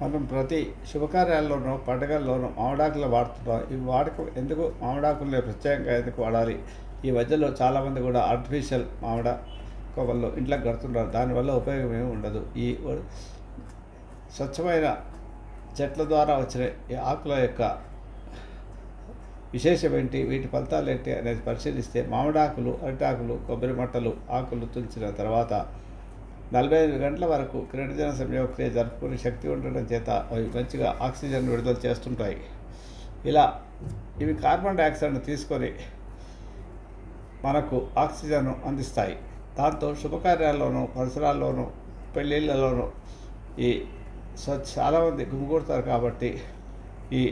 మనం ప్రతి శుభకార్యాల్లోనూ పండగల్లోనూ మామిడాకులు వాడుతున్నాం ఈ వాడకం ఎందుకు మామిడాకుల్ని ప్రత్యేకంగా ఎందుకు వాడాలి? ఈ మధ్యలో చాలామంది కూడా ఆర్టిఫిషియల్ మామిడ కొమ్మలు ఇంట్లో కడుతున్నారు దానివల్ల ఉపయోగం ఏమి ఉండదు. ఈ స్వచ్ఛమైన చెట్ల ద్వారా వచ్చిన ఈ ఆకుల యొక్క విశేషం ఏంటి వీటి ఫలితాలు ఏంటి అనేది పరిశీలిస్తే మామిడాకులు అరిటాకులు కొబ్బరి మట్టలు ఆకులు తుంచిన తర్వాత నలభై ఐదు గంటల వరకు కిరణజన సంయోగక్రియ జరుపుకునే శక్తి ఉండడం చేత అవి మంచిగా ఆక్సిజన్ విడుదల చేస్తుంటాయి. ఇలా ఇవి కార్బన్ డైఆక్సైడ్ను తీసుకొని మనకు ఆక్సిజన్ అందిస్తాయి. దాంతో శుభకార్యాల్లోనూ పరిసరాల్లోనూ పెళ్ళిళ్ళలోనూ ఈ స్వచ్ఛ చాలామంది గుమిగూడతారు కాబట్టి ఈ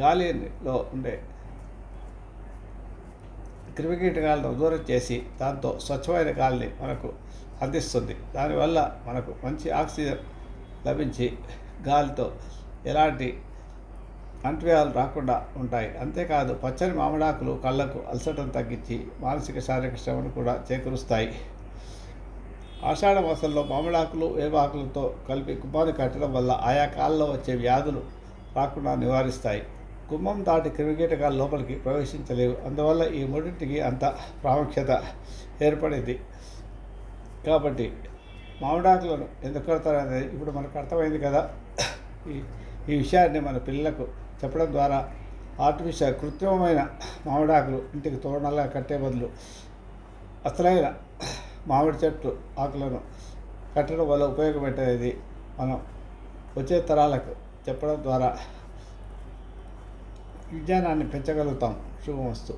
గాలిలో ఉండే క్రిమికీటకాలను దూరం చేసి దాంతో స్వచ్ఛమైన గాలిని మనకు అందిస్తుంది. దానివల్ల మనకు మంచి ఆక్సిజన్ లభించి గాలితో ఎలాంటి అంటువ్యాలు రాకుండా ఉంటాయి. అంతేకాదు పచ్చని మామిడాకులు కళ్ళకు అలసటను తగ్గించి మానసిక శారీరక శ్రమను కూడా చేకూరుస్తాయి. ఆషాఢ మాసంలో మామిడాకులు వేపాకులతో కలిపి గుమ్మాన్ని కట్టడం వల్ల ఆయా కాలంలో వచ్చే వ్యాధులు రాకుండా నివారిస్తాయి. గుమ్మం దాటి క్రిమికీటకాలు లోపలికి ప్రవేశించలేవు. అందువల్ల ఈ మూడింటికి అంత ప్రాముఖ్యత ఏర్పడింది. కాబట్టి మామిడాకులను ఎందుకు కడతారనేది ఇప్పుడు మనకు అర్థమైంది కదా. ఈ ఈ విషయాన్ని మన పిల్లలకు చెప్పడం ద్వారా ఆర్టిఫిషియల్ కృత్రిమమైన మామిడాకులు ఇంటికి తోరణాలుగా కట్టే బదులు అసలైన మామిడి చెట్టు ఆకులను కట్టడం వల్ల ఉపయోగం మనం వచ్చే తరాలకు చెప్పడం ద్వారా 유자나는 배짱가도 땅 수고했어.